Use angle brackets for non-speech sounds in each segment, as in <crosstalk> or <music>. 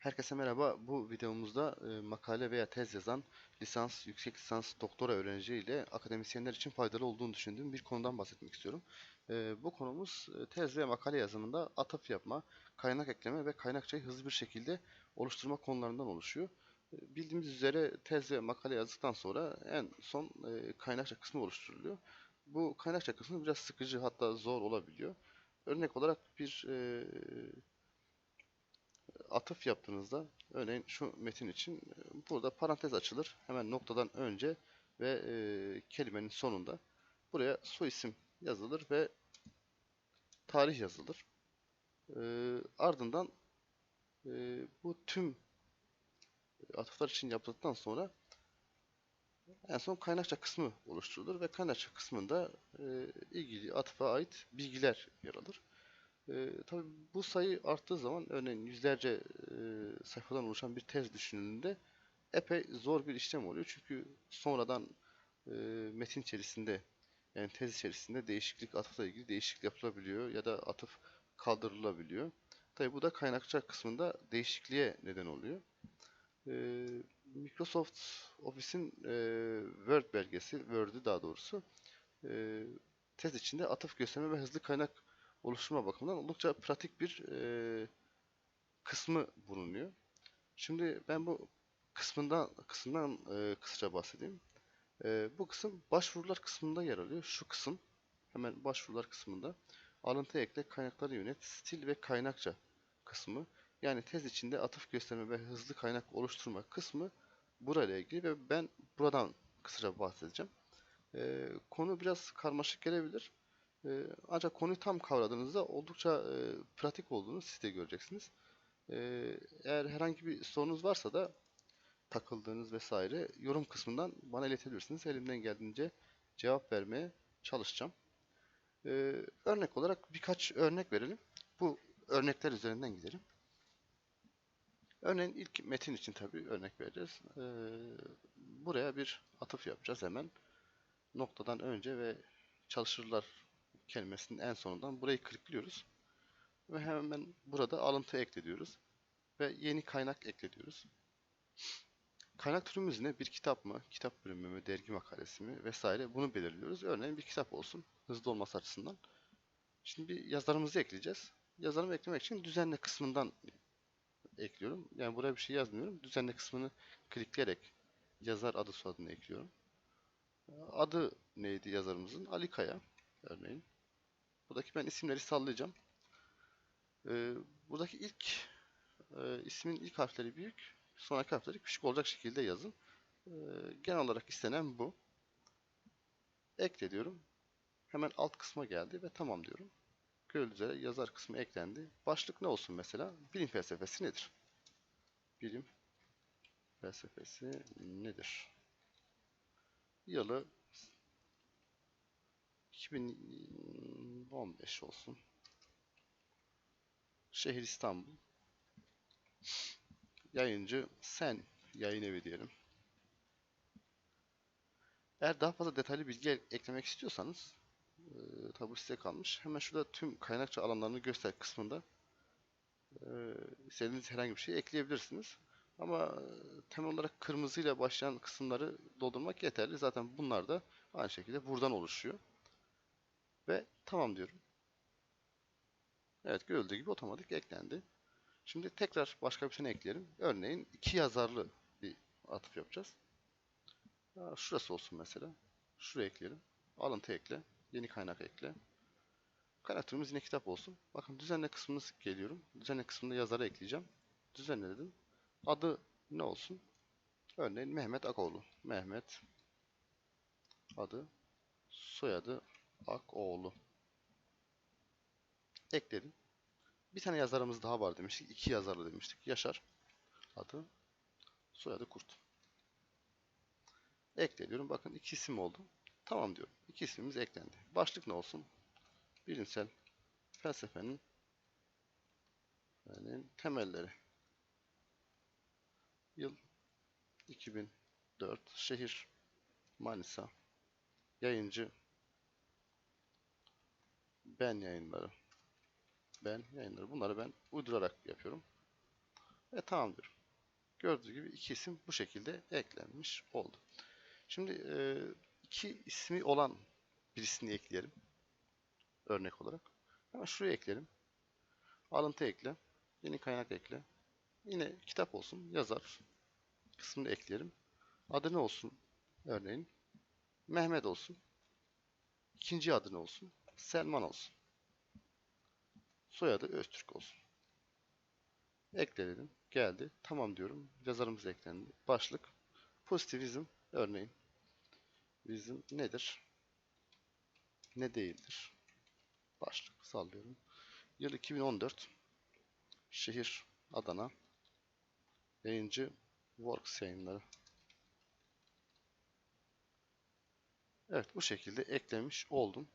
Herkese merhaba. Bu videomuzda e, makale veya tez yazan lisans, yüksek lisans, doktora öğrenci ile akademisyenler için faydalı olduğunu düşündüğüm bir konudan bahsetmek istiyorum. E, bu konumuz e, tez ve makale yazımında atıf yapma, kaynak ekleme ve kaynakçayı hızlı bir şekilde oluşturma konularından oluşuyor. E, bildiğimiz üzere tez ve makale yazdıktan sonra en son e, kaynakça kısmı oluşturuluyor. Bu kaynakça kısmı biraz sıkıcı hatta zor olabiliyor. Örnek olarak bir e, atıf yaptığınızda örneğin şu metin için e, burada parantez açılır. Hemen noktadan önce ve e, kelimenin sonunda buraya soy isim yazılır ve tarih yazılır. E, ardından e, bu tüm atıflar için yaptıktan sonra en son kaynakça kısmı oluşturulur ve kaynakça kısmında e, ilgili atıfa ait bilgiler yer alır. E, tabii bu sayı arttığı zaman örneğin yüzlerce e, sayfadan oluşan bir tez düşünüldüğünde epey zor bir işlem oluyor. Çünkü sonradan e, metin içerisinde yani tez içerisinde değişiklik, atıfla ilgili değişiklik yapılabiliyor ya da atıf kaldırılabiliyor. Tabii bu da kaynakça kısmında değişikliğe neden oluyor. E, Microsoft Office'in e, Word belgesi, Word'ü daha doğrusu e, tez içinde atıf gösterme ve hızlı kaynak oluşturma bakımından oldukça pratik bir e, kısmı bulunuyor. Şimdi ben bu kısmından kısımdan e, kısaca bahsedeyim. E, bu kısım başvurular kısmında yer alıyor. Şu kısım hemen başvurular kısmında alıntı ekle, kaynakları yönet, stil ve kaynakça kısmı. Yani tez içinde atıf gösterme ve hızlı kaynak oluşturma kısmı burayla ilgili ve ben buradan kısaca bahsedeceğim. E, konu biraz karmaşık gelebilir. E, ancak konuyu tam kavradığınızda oldukça e, pratik olduğunu siz de göreceksiniz. E, eğer herhangi bir sorunuz varsa da takıldığınız vesaire yorum kısmından bana iletebilirsiniz. Elimden geldiğince cevap vermeye çalışacağım. E, örnek olarak birkaç örnek verelim. Bu örnekler üzerinden gidelim. Örneğin ilk metin için tabii örnek vereceğiz. Buraya bir atıf yapacağız hemen. Noktadan önce ve çalışırlar kelimesinin en sonundan burayı klikliyoruz. Ve hemen burada alıntı ekle diyoruz. Ve yeni kaynak ekle diyoruz. Kaynak türümüz ne? Bir kitap mı? Kitap bölümü mü? Dergi makalesi mi? Vesaire bunu belirliyoruz. Örneğin bir kitap olsun. Hızlı olması açısından. Şimdi bir yazarımızı ekleyeceğiz. Yazarımı eklemek için düzenle kısmından ekliyorum. Yani buraya bir şey yazmıyorum. Düzenle kısmını klikleyerek yazar adı soyadını ekliyorum. Adı neydi yazarımızın? Ali Kaya örneğin. Buradaki ben isimleri sallayacağım. Ee, buradaki ilk e, ismin ilk harfleri büyük, sonraki harfleri küçük olacak şekilde yazın. Ee, genel olarak istenen bu. Ekle diyorum. Hemen alt kısma geldi ve tamam diyorum. Gördüğünüz üzere yazar kısmı eklendi. Başlık ne olsun mesela? Bilim felsefesi nedir? Bilim felsefesi nedir? Yılı 2015 olsun. Şehir İstanbul. Yayıncı sen yayın evi diyelim. Eğer daha fazla detaylı bilgi eklemek istiyorsanız e, tabi size kalmış. Hemen şurada tüm kaynakça alanlarını göster kısmında e, istediğiniz herhangi bir şey ekleyebilirsiniz. Ama e, temel olarak kırmızıyla başlayan kısımları doldurmak yeterli. Zaten bunlar da aynı şekilde buradan oluşuyor. Ve tamam diyorum. Evet görüldüğü gibi otomatik eklendi. Şimdi tekrar başka bir şey ekleyelim. Örneğin iki yazarlı bir atıf yapacağız. Şurası olsun mesela. Şuraya ekleyelim. Alıntı ekle. Yeni kaynak ekle. Kaynak türümüz yine kitap olsun. Bakın düzenle kısmını geliyorum. Düzenle kısmında yazarı ekleyeceğim. Düzenle dedim. Adı ne olsun? Örneğin Mehmet Akoğlu. Mehmet adı soyadı Akoğlu. Ekledim. Bir tane yazarımız daha var demiştik. İki yazarlı demiştik. Yaşar. Adı. Soyadı Kurt. Ekle Bakın iki isim oldu. Tamam diyorum. İki ismimiz eklendi. Başlık ne olsun? Bilimsel felsefenin yani temelleri. Yıl 2004. Şehir Manisa. Yayıncı ben yayınları. Ben yayınları. Bunları ben uydurarak yapıyorum. Ve tamam diyorum. Gördüğünüz gibi iki isim bu şekilde eklenmiş oldu. Şimdi e, iki ismi olan birisini ekleyelim. Örnek olarak. Hemen şuraya ekleyelim. Alıntı ekle. Yeni kaynak ekle. Yine kitap olsun. Yazar kısmını ekleyelim. Adı ne olsun? Örneğin Mehmet olsun. İkinci adı ne olsun? Selman olsun. Soyadı Öztürk olsun. Ekledim. Geldi. Tamam diyorum. Yazarımız eklendi. Başlık. Pozitivizm. Örneğin. Bizim nedir? Ne değildir? Başlık. Sallıyorum. Yıl 2014. Şehir Adana. Yayıncı Works yayınları. Evet bu şekilde eklemiş oldum.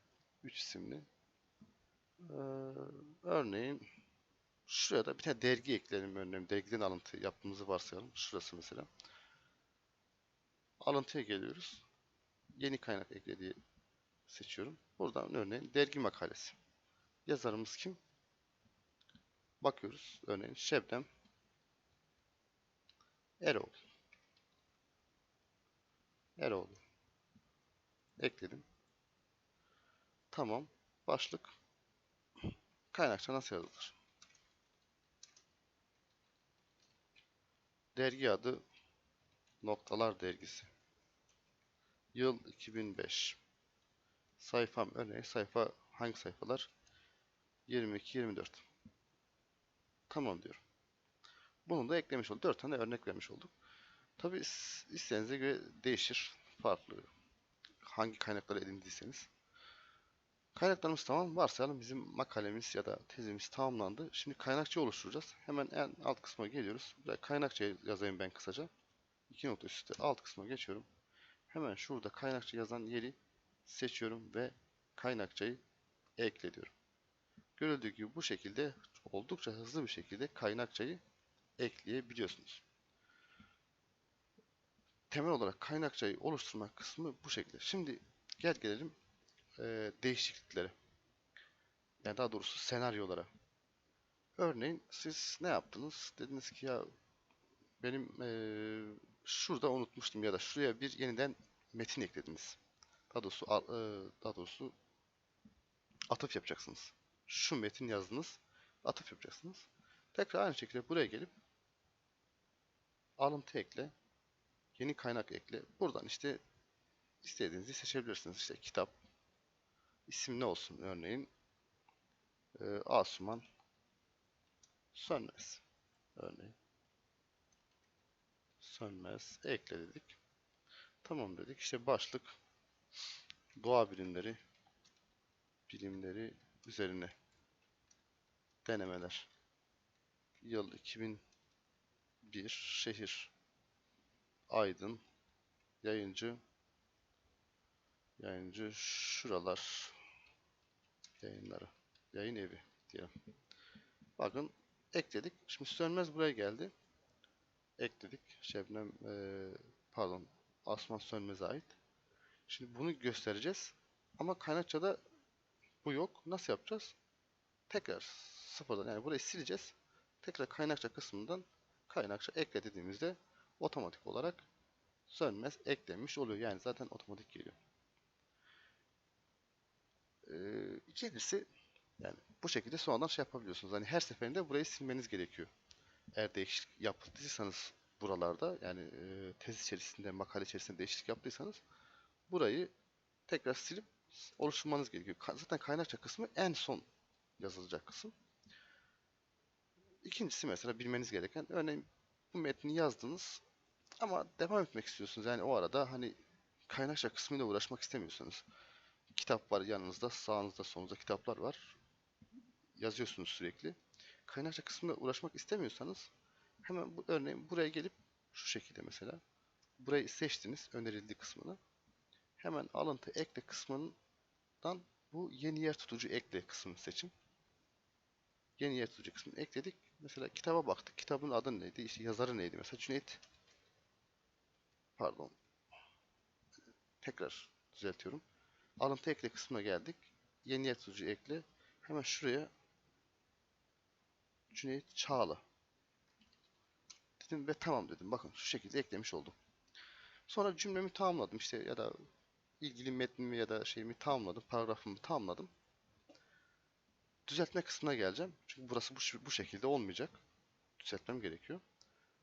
3 isimli. Ee, örneğin şuraya da bir tane dergi ekleyelim örneğin. Dergiden alıntı yaptığımızı varsayalım. Şurası mesela. Alıntıya geliyoruz. Yeni kaynak eklediği seçiyorum. Buradan örneğin dergi makalesi. Yazarımız kim? Bakıyoruz. Örneğin Şebnem Eroğlu. Eroğlu. Ekledim. Tamam. Başlık. Kaynakça nasıl yazılır? Dergi adı Noktalar Dergisi. Yıl 2005. Sayfam örneğin sayfa hangi sayfalar? 22-24. Tamam diyorum. Bunu da eklemiş olduk. 4 tane örnek vermiş olduk. Tabi isteğinize göre değişir. Farklı. Hangi kaynakları edindiyseniz. Kaynaklarımız tamam. Varsayalım bizim makalemiz ya da tezimiz tamamlandı. Şimdi kaynakça oluşturacağız. Hemen en alt kısma geliyoruz. Buraya kaynakça yazayım ben kısaca. İki nokta üstte alt kısma geçiyorum. Hemen şurada kaynakça yazan yeri seçiyorum ve kaynakçayı ekle diyorum. Görüldüğü gibi bu şekilde oldukça hızlı bir şekilde kaynakçayı ekleyebiliyorsunuz. Temel olarak kaynakçayı oluşturma kısmı bu şekilde. Şimdi gel gelelim e, değişikliklere. Yani daha doğrusu senaryolara. Örneğin siz ne yaptınız? Dediniz ki ya benim e, şurada unutmuştum ya da şuraya bir yeniden metin eklediniz. Daha doğrusu e, daha doğrusu atıf yapacaksınız. Şu metin yazdınız. Atıf yapacaksınız. Tekrar aynı şekilde buraya gelip alıntı ekle. Yeni kaynak ekle. Buradan işte istediğinizi seçebilirsiniz. İşte kitap, isim ne olsun örneğin e, Asuman Sönmez örneğin Sönmez ekle dedik. Tamam dedik. İşte başlık doğa bilimleri bilimleri üzerine denemeler. Yıl 2001 şehir Aydın yayıncı yayıncı şuralar yayınları yayın evi diyelim. Bakın ekledik. Şimdi sönmez buraya geldi. Ekledik. Şebnem e, pardon Asman Sönmez'e ait. Şimdi bunu göstereceğiz. Ama kaynakçada bu yok. Nasıl yapacağız? Tekrar sıfırdan yani burayı sileceğiz. Tekrar kaynakça kısmından kaynakça ekle dediğimizde otomatik olarak sönmez eklenmiş oluyor. Yani zaten otomatik geliyor. Ee, yani bu şekilde sonradan şey yapabiliyorsunuz. Hani her seferinde burayı silmeniz gerekiyor. Eğer değişiklik yaptıysanız buralarda yani e, tez içerisinde, makale içerisinde değişiklik yaptıysanız burayı tekrar silip oluşturmanız gerekiyor. Zaten kaynakça kısmı en son yazılacak kısım. İkincisi mesela bilmeniz gereken örneğin bu metni yazdınız ama devam etmek istiyorsunuz. Yani o arada hani kaynakça kısmıyla uğraşmak istemiyorsanız kitap var yanınızda, sağınızda, solunuzda kitaplar var. Yazıyorsunuz sürekli. Kaynakça kısmıyla uğraşmak istemiyorsanız hemen bu örneğin buraya gelip şu şekilde mesela burayı seçtiniz önerildiği kısmını. Hemen alıntı ekle kısmından bu yeni yer tutucu ekle kısmını seçin. Yeni yer tutucu kısmını ekledik. Mesela kitaba baktık. Kitabın adı neydi? İşte yazarı neydi? Mesela Cüneyt pardon tekrar düzeltiyorum. Alıntı ekle kısmına geldik. Yeni tutucu ekle. Hemen şuraya Cüneyt Çağla Dedim ve tamam dedim. Bakın şu şekilde eklemiş oldum. Sonra cümlemi tamamladım işte ya da ilgili metnimi ya da şeyimi tamamladım. Paragrafımı tamamladım. Düzeltme kısmına geleceğim. Çünkü burası bu, bu şekilde olmayacak. Düzeltmem gerekiyor.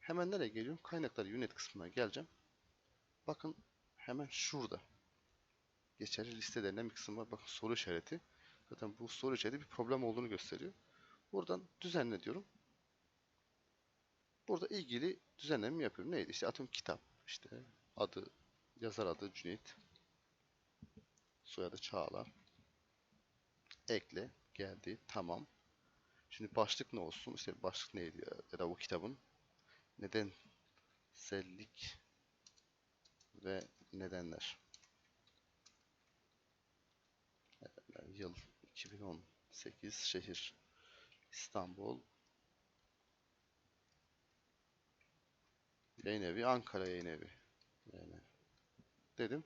Hemen nereye geliyorum? Kaynaklar yönet kısmına geleceğim. Bakın hemen şurada. Geçerli liste denilen bir kısım var. Bakın soru işareti. Zaten bu soru işareti bir problem olduğunu gösteriyor. Buradan düzenle diyorum. Burada ilgili düzenlemi yapıyorum. Neydi? İşte atıyorum kitap. işte adı, yazar adı Cüneyt. Soyadı Çağlar. Ekle. Geldi. Tamam. Şimdi başlık ne olsun? İşte başlık neydi ya, ya da o kitabın nedensellik ve nedenler. Nedenler. Yıl 2018 şehir İstanbul Yayın evi Ankara yayın evi. Yani dedim.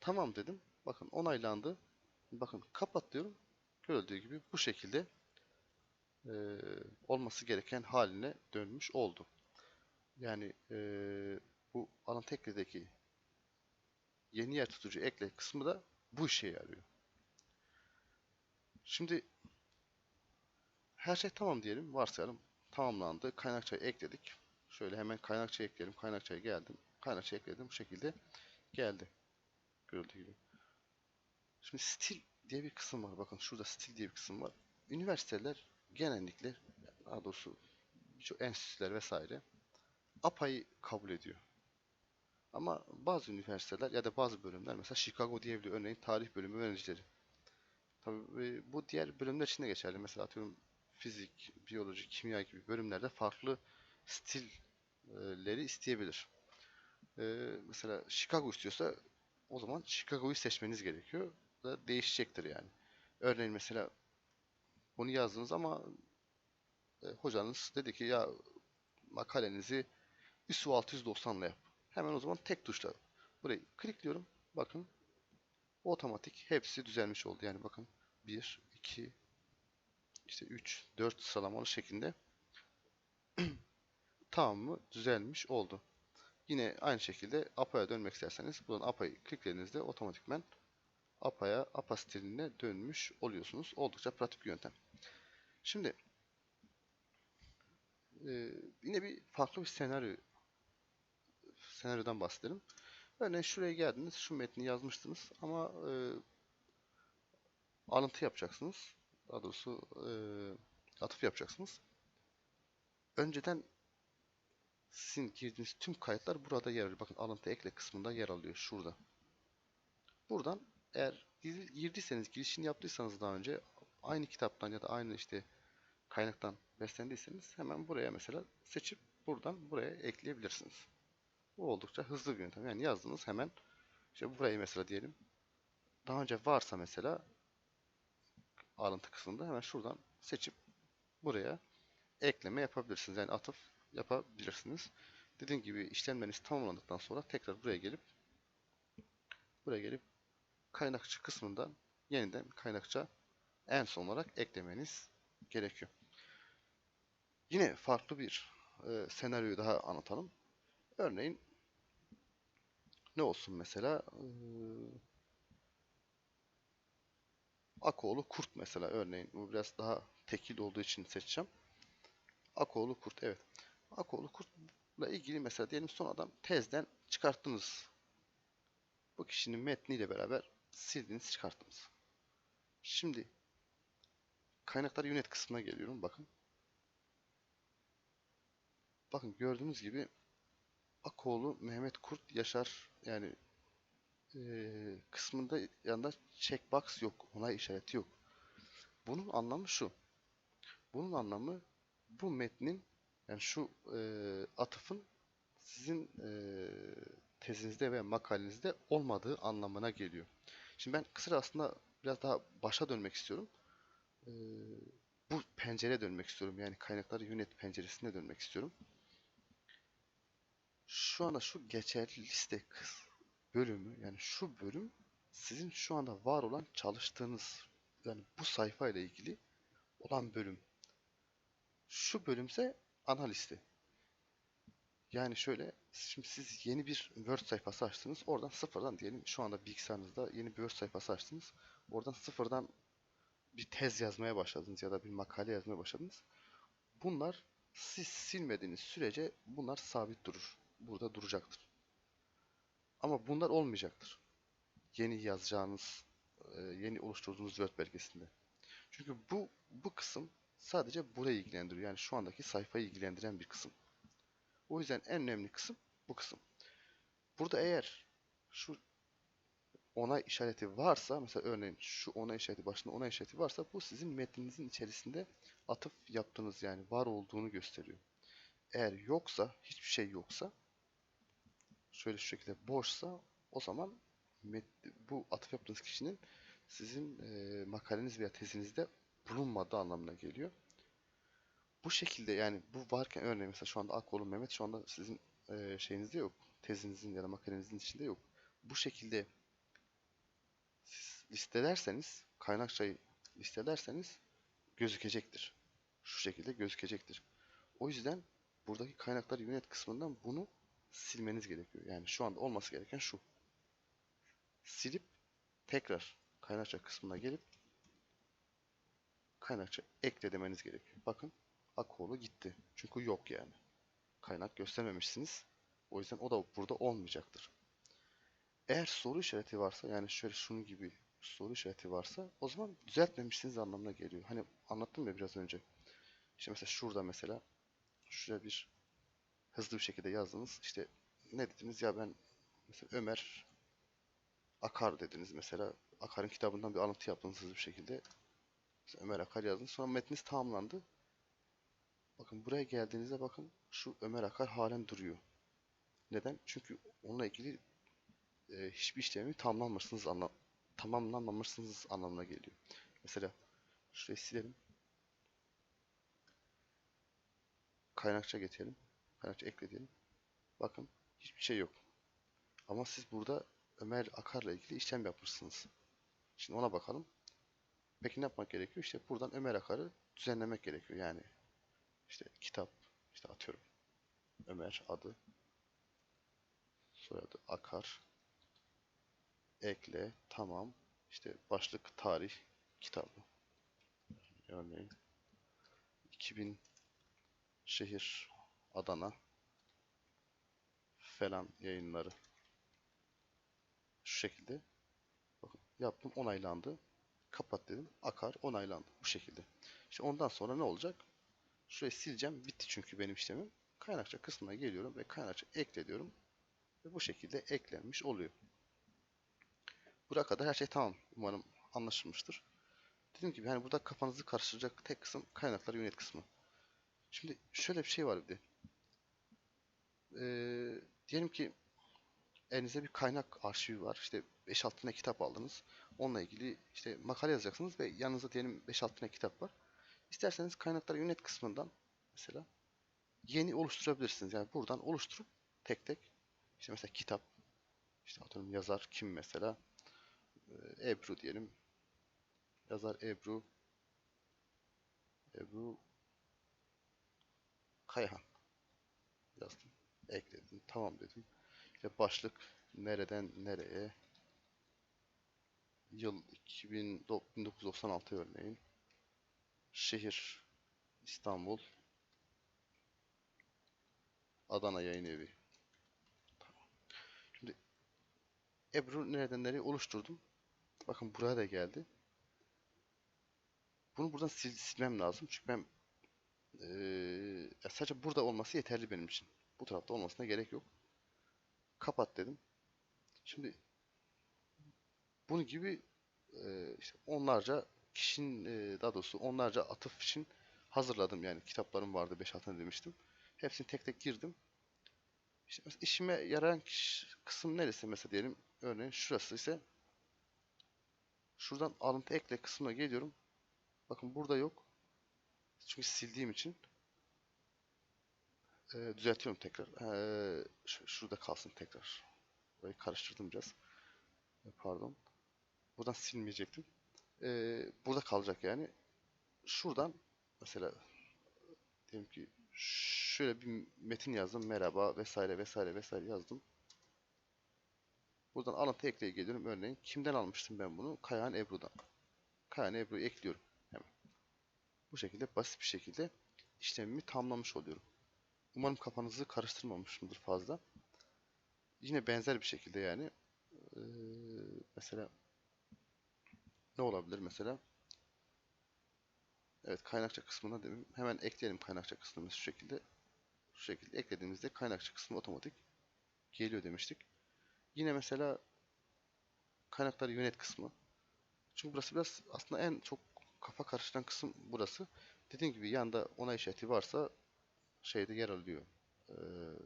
Tamam dedim. Bakın onaylandı. Bakın kapat diyorum. Görüldüğü gibi bu şekilde e, olması gereken haline dönmüş oldu. Yani e, bu alıntı ekledeki yeni yer tutucu ekle kısmı da bu işe yarıyor. Şimdi her şey tamam diyelim. Varsayalım tamamlandı. Kaynakçayı ekledik. Şöyle hemen kaynakça ekleyelim. Kaynakçaya geldim. Kaynakça ekledim. Bu şekilde geldi. Görüldüğü gibi. Şimdi stil diye bir kısım var. Bakın şurada stil diye bir kısım var. Üniversiteler genellikle daha doğrusu birçok enstitüler vesaire APA'yı kabul ediyor. Ama bazı üniversiteler ya da bazı bölümler mesela Chicago diyebiliyor. Örneğin tarih bölümü öğrencileri. Tabii bu diğer bölümler için de geçerli. Mesela atıyorum fizik, biyoloji, kimya gibi bölümlerde farklı stilleri isteyebilir. Ee, mesela Chicago istiyorsa o zaman Chicago'yu seçmeniz gerekiyor. Da değişecektir yani. Örneğin mesela bunu yazdınız ama e, hocanız dedi ki ya makalenizi ISO 690 ile yap. Hemen o zaman tek tuşla burayı klikliyorum. Bakın otomatik hepsi düzelmiş oldu. Yani bakın 1, 2, işte 3, 4 sıralamalı şeklinde <clears throat> tamamı düzelmiş oldu. Yine aynı şekilde APA'ya dönmek isterseniz buradan APA'yı kliklediğinizde otomatikmen APA'ya APA stiline dönmüş oluyorsunuz. Oldukça pratik bir yöntem. Şimdi e, yine bir farklı bir senaryo senaryodan bahsedelim. Örneğin şuraya geldiniz, şu metni yazmıştınız ama e, alıntı yapacaksınız. Daha doğrusu e, atıf yapacaksınız. Önceden sizin girdiğiniz tüm kayıtlar burada yer alıyor. Bakın alıntı ekle kısmında yer alıyor. Şurada. Buradan eğer girdiyseniz, girişini yaptıysanız daha önce aynı kitaptan ya da aynı işte kaynaktan beslendiyseniz hemen buraya mesela seçip buradan buraya ekleyebilirsiniz. Bu oldukça hızlı bir yöntem. Yani yazdınız hemen işte burayı mesela diyelim daha önce varsa mesela alıntı kısmında hemen şuradan seçip buraya ekleme yapabilirsiniz. Yani atıf yapabilirsiniz. Dediğim gibi işlemleriniz tamamlandıktan sonra tekrar buraya gelip buraya gelip kaynakçı kısmından yeniden kaynakça en son olarak eklemeniz gerekiyor. Yine farklı bir e, senaryoyu daha anlatalım. Örneğin ne olsun mesela e, Akoğlu kurt mesela örneğin bu biraz daha tekil olduğu için seçeceğim. Akoğlu kurt evet. Akoğlu kurtla ilgili mesela diyelim son adam tezden çıkarttınız. Bu kişinin metniyle beraber sildiniz çıkarttınız. Şimdi kaynaklar yönet kısmına geliyorum bakın. Bakın gördüğünüz gibi Akoğlu Mehmet Kurt Yaşar yani e, kısmında yanında checkbox yok. Onay işareti yok. Bunun anlamı şu. Bunun anlamı bu metnin yani şu e, atıfın sizin e, tezinizde ve makalenizde olmadığı anlamına geliyor. Şimdi ben kısaca aslında biraz daha başa dönmek istiyorum. E, bu pencereye dönmek istiyorum. Yani kaynakları yönet penceresine dönmek istiyorum. Şu anda şu geçerli liste bölümü yani şu bölüm sizin şu anda var olan çalıştığınız yani bu sayfa ile ilgili olan bölüm. Şu bölümse ana liste. Yani şöyle, şimdi siz yeni bir Word sayfası açtınız. Oradan sıfırdan diyelim şu anda bilgisayarınızda yeni bir Word sayfası açtınız. Oradan sıfırdan bir tez yazmaya başladınız ya da bir makale yazmaya başladınız. Bunlar siz silmediğiniz sürece bunlar sabit durur. Burada duracaktır. Ama bunlar olmayacaktır. Yeni yazacağınız, e, yeni oluşturduğunuz Word belgesinde. Çünkü bu bu kısım sadece burayı ilgilendiriyor. Yani şu andaki sayfayı ilgilendiren bir kısım. O yüzden en önemli kısım bu kısım. Burada eğer şu onay işareti varsa, mesela örneğin şu onay işareti başında onay işareti varsa bu sizin metninizin içerisinde atıf yaptığınız yani var olduğunu gösteriyor. Eğer yoksa, hiçbir şey yoksa, şöyle şu şekilde boşsa o zaman bu atıf yaptığınız kişinin sizin e, makaleniz veya tezinizde bulunmadığı anlamına geliyor. Bu şekilde yani bu varken örneğin mesela şu anda Akoğlu Mehmet şu anda sizin e, şeyinizde yok. Tezinizin ya da makalenizin içinde yok. Bu şekilde siz listelerseniz, kaynakçayı listelerseniz gözükecektir. Şu şekilde gözükecektir. O yüzden buradaki kaynakları yönet kısmından bunu silmeniz gerekiyor. Yani şu anda olması gereken şu. Silip tekrar kaynakça kısmına gelip kaynakça ekle demeniz gerekiyor. Bakın Akoğlu gitti. Çünkü yok yani. Kaynak göstermemişsiniz. O yüzden o da burada olmayacaktır. Eğer soru işareti varsa yani şöyle şunun gibi soru işareti varsa o zaman düzeltmemişsiniz anlamına geliyor. Hani anlattım ya biraz önce. İşte mesela şurada mesela şuraya bir hızlı bir şekilde yazdınız. İşte ne dediniz ya ben mesela Ömer Akar dediniz mesela. Akar'ın kitabından bir alıntı yaptınız hızlı bir şekilde. Mesela Ömer Akar yazdınız. Sonra metniniz tamamlandı. Bakın buraya geldiğinizde bakın şu Ömer Akar halen duruyor. Neden? Çünkü onunla ilgili e, hiçbir işlemi tamamlanmamışsınız anla tamamlanmamışsınız anlamına geliyor. Mesela şurayı silelim. Kaynakça getirelim. Kaynakça ekle diyelim. Bakın hiçbir şey yok. Ama siz burada Ömer Akar'la ilgili işlem yapmışsınız. Şimdi ona bakalım. Peki ne yapmak gerekiyor? İşte buradan Ömer Akar'ı düzenlemek gerekiyor. Yani işte kitap, işte atıyorum Ömer adı, soyadı Akar, ekle, tamam. İşte başlık tarih kitabı. Örneğin 2000 şehir Adana falan yayınları. Şu şekilde. Bakın yaptım onaylandı. Kapat dedim. Akar onaylandı. Bu şekilde. İşte ondan sonra ne olacak? Şurayı sileceğim. Bitti çünkü benim işlemim. Kaynakça kısmına geliyorum ve kaynakça ekle diyorum. Ve bu şekilde eklenmiş oluyor. Buraya kadar her şey tamam. Umarım anlaşılmıştır. Dediğim gibi hani burada kafanızı karıştıracak tek kısım kaynaklar yönet kısmı. Şimdi şöyle bir şey var bir de. Ee, diyelim ki elinizde bir kaynak arşivi var. İşte 5-6 tane kitap aldınız. Onunla ilgili işte makale yazacaksınız ve yanınızda diyelim 5-6 tane kitap var. İsterseniz kaynaklar yönet kısmından mesela yeni oluşturabilirsiniz. Yani buradan oluşturup tek tek işte mesela kitap işte atıyorum yazar kim mesela Ebru diyelim. Yazar Ebru Ebru Kayhan yazdım. Ekledim. Tamam dedim. İşte başlık nereden nereye? Yıl 2000, 1996 örneğin. Şehir İstanbul. Adana Yayın Evi. Tamam. Şimdi Ebru nereden nereye oluşturdum? Bakın buraya da geldi. Bunu buradan sil, silmem lazım. Çünkü ben ya sadece burada olması yeterli benim için bu tarafta olmasına gerek yok kapat dedim şimdi bunun gibi eee, işte onlarca kişinin eee, daha doğrusu onlarca atıf için hazırladım yani kitaplarım vardı 5-6 tane demiştim. Hepsini tek tek girdim. İşte işime yarayan kısım neresi mesela diyelim örneğin şurası ise şuradan alıntı ekle kısmına geliyorum. Bakın burada yok. Çünkü sildiğim için eee, düzeltiyorum tekrar. Ş- şurada kalsın tekrar. Burayı karıştırdım biraz. E, Pardon. Buradan silmeyecektim. Eee, burada kalacak yani. Şuradan mesela diyelim ki şöyle bir metin yazdım. Merhaba vesaire vesaire vesaire yazdım. Buradan alıntı ekleye geliyorum. Örneğin kimden almıştım ben bunu? Kayahan Ebru'dan. Kayahan Ebru'yu ekliyorum. Hemen. Bu şekilde basit bir şekilde işlemimi tamamlamış oluyorum. Umarım kafanızı karıştırmamışımdır fazla. Yine benzer bir şekilde yani. Ee, mesela ne olabilir mesela? Evet kaynakça kısmına dedim. Hemen ekleyelim kaynakça kısmını şu şekilde. Şu şekilde eklediğimizde kaynakça kısmı otomatik geliyor demiştik. Yine mesela kaynakları yönet kısmı. Çünkü burası biraz aslında en çok kafa karıştıran kısım burası. Dediğim gibi yanda onay işareti varsa şeyde yer alıyor. Ee,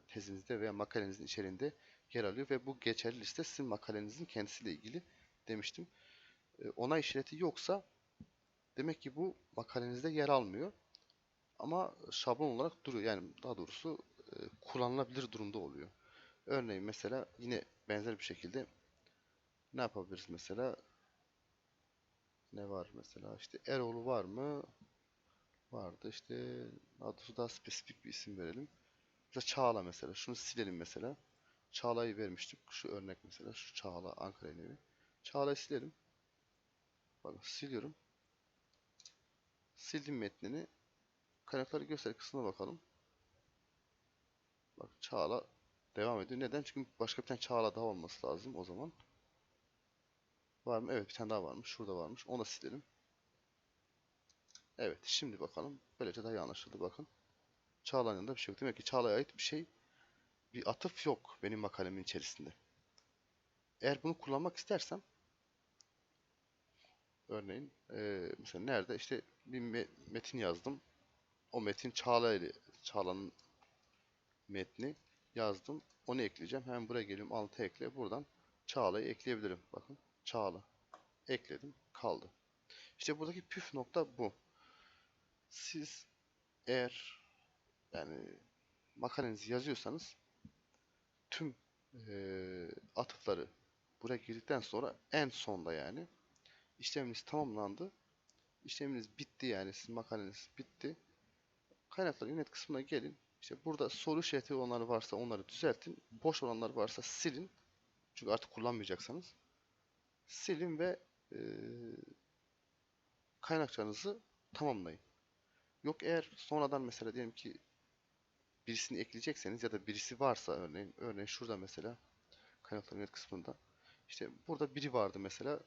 tezinizde veya makalenizin içerisinde yer alıyor ve bu geçerli liste sizin makalenizin kendisiyle ilgili demiştim. Ee, onay işareti yoksa demek ki bu makalenizde yer almıyor. Ama şablon olarak duruyor. Yani daha doğrusu e, kullanılabilir durumda oluyor. Örneğin mesela yine benzer bir şekilde ne yapabiliriz mesela? Ne var mesela? İşte Eroğlu var mı? Vardı. İşte doğrusu daha spesifik bir isim verelim. Mesela Çağla mesela. Şunu silelim mesela. Çağla'yı vermiştik. Şu örnek mesela. Şu Çağla Ankara evi. Çağla'yı silelim. Bakın siliyorum. Sildim metnini. Kaynakları göster kısmına bakalım. Bak Çağla devam ediyor. Neden? Çünkü başka bir tane Çağla daha olması lazım o zaman. Var mı? Evet bir tane daha varmış. Şurada varmış. Onu da silelim. Evet şimdi bakalım. Böylece daha iyi anlaşıldı bakın. Çağla'nın yanında bir şey yok. Demek ki Çağla'ya ait bir şey bir atıf yok benim makalemin içerisinde. Eğer bunu kullanmak istersem örneğin e, mesela nerede işte bir me- metin yazdım. O metin Çağla Çağla'nın metni yazdım. Onu ekleyeceğim. Hemen buraya geliyorum. Altı ekle. Buradan Çağla'yı ekleyebilirim. Bakın. Çağla. Ekledim. Kaldı. İşte buradaki püf nokta bu. Siz eğer yani makalenizi yazıyorsanız tüm eee, atıfları buraya girdikten sonra en sonda yani işleminiz tamamlandı. İşleminiz bitti yani sizin makaleniz bitti. Kaynaklar yönet kısmına gelin. İşte burada soru işareti olanları varsa onları düzeltin. Boş olanlar varsa silin. Çünkü artık kullanmayacaksanız. Silin ve eee kaynakçanızı tamamlayın. Yok eğer sonradan mesela diyelim ki birisini ekleyecekseniz ya da birisi varsa örneğin örneğin şurada mesela kaynaklar yönet kısmında işte burada biri vardı mesela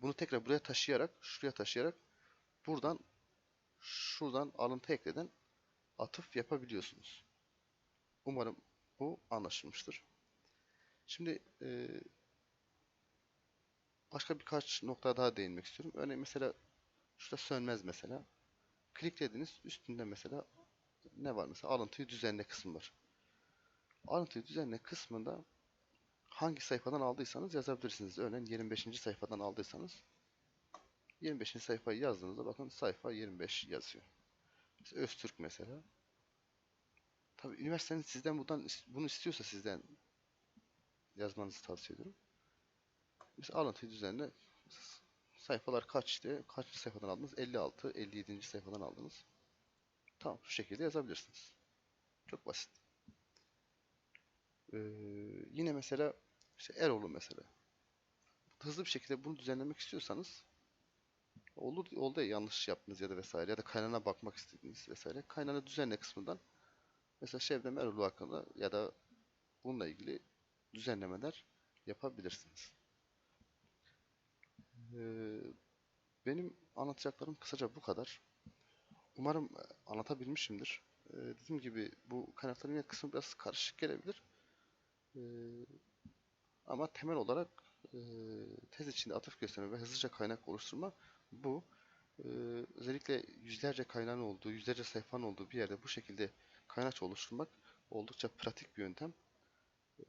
bunu tekrar buraya taşıyarak şuraya taşıyarak buradan şuradan alıntı ekleden atıf yapabiliyorsunuz. Umarım bu anlaşılmıştır. Şimdi e, başka birkaç nokta daha değinmek istiyorum. Örneğin mesela şurada sönmez mesela. Kliklediniz üstünde mesela ne var mesela alıntıyı düzenle kısmı var. Alıntıyı düzenle kısmında hangi sayfadan aldıysanız yazabilirsiniz. Örneğin 25. sayfadan aldıysanız 25. sayfayı yazdığınızda bakın sayfa 25 yazıyor. Mesela Öztürk mesela. Tabii üniversiteniz sizden buradan bunu istiyorsa sizden yazmanızı tavsiye ediyorum. Mesela alıntıyı düzenle sayfalar kaç işte kaç sayfadan aldınız? 56, 57. sayfadan aldınız. Tamam şu şekilde yazabilirsiniz. Çok basit. Ee, yine mesela işte Eroğlu mesela. Hızlı bir şekilde bunu düzenlemek istiyorsanız olur oldu ya yanlış yaptınız ya da vesaire ya da kaynağına bakmak istediğiniz vesaire kaynağına düzenle kısmından mesela Şevdem Eroğlu hakkında ya da bununla ilgili düzenlemeler yapabilirsiniz. Ee, benim anlatacaklarım kısaca bu kadar. Umarım e, anlatabilmişimdir. Ee, dediğim gibi bu kaynakların yine kısmı biraz karışık gelebilir. Ee, ama temel olarak e, tez içinde atıf gösterme ve hızlıca kaynak oluşturma bu. Özellikle yüzlerce kaynağın olduğu, yüzlerce sayfanın olduğu bir yerde bu şekilde kaynaç oluşturmak oldukça pratik bir yöntem.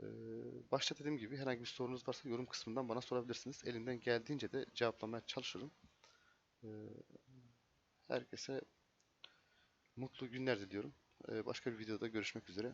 Ee, başta dediğim gibi herhangi bir sorunuz varsa yorum kısmından bana sorabilirsiniz. Elimden geldiğince de cevaplamaya çalışırım. Ee, herkese mutlu günler diliyorum. Ee, başka bir videoda görüşmek üzere.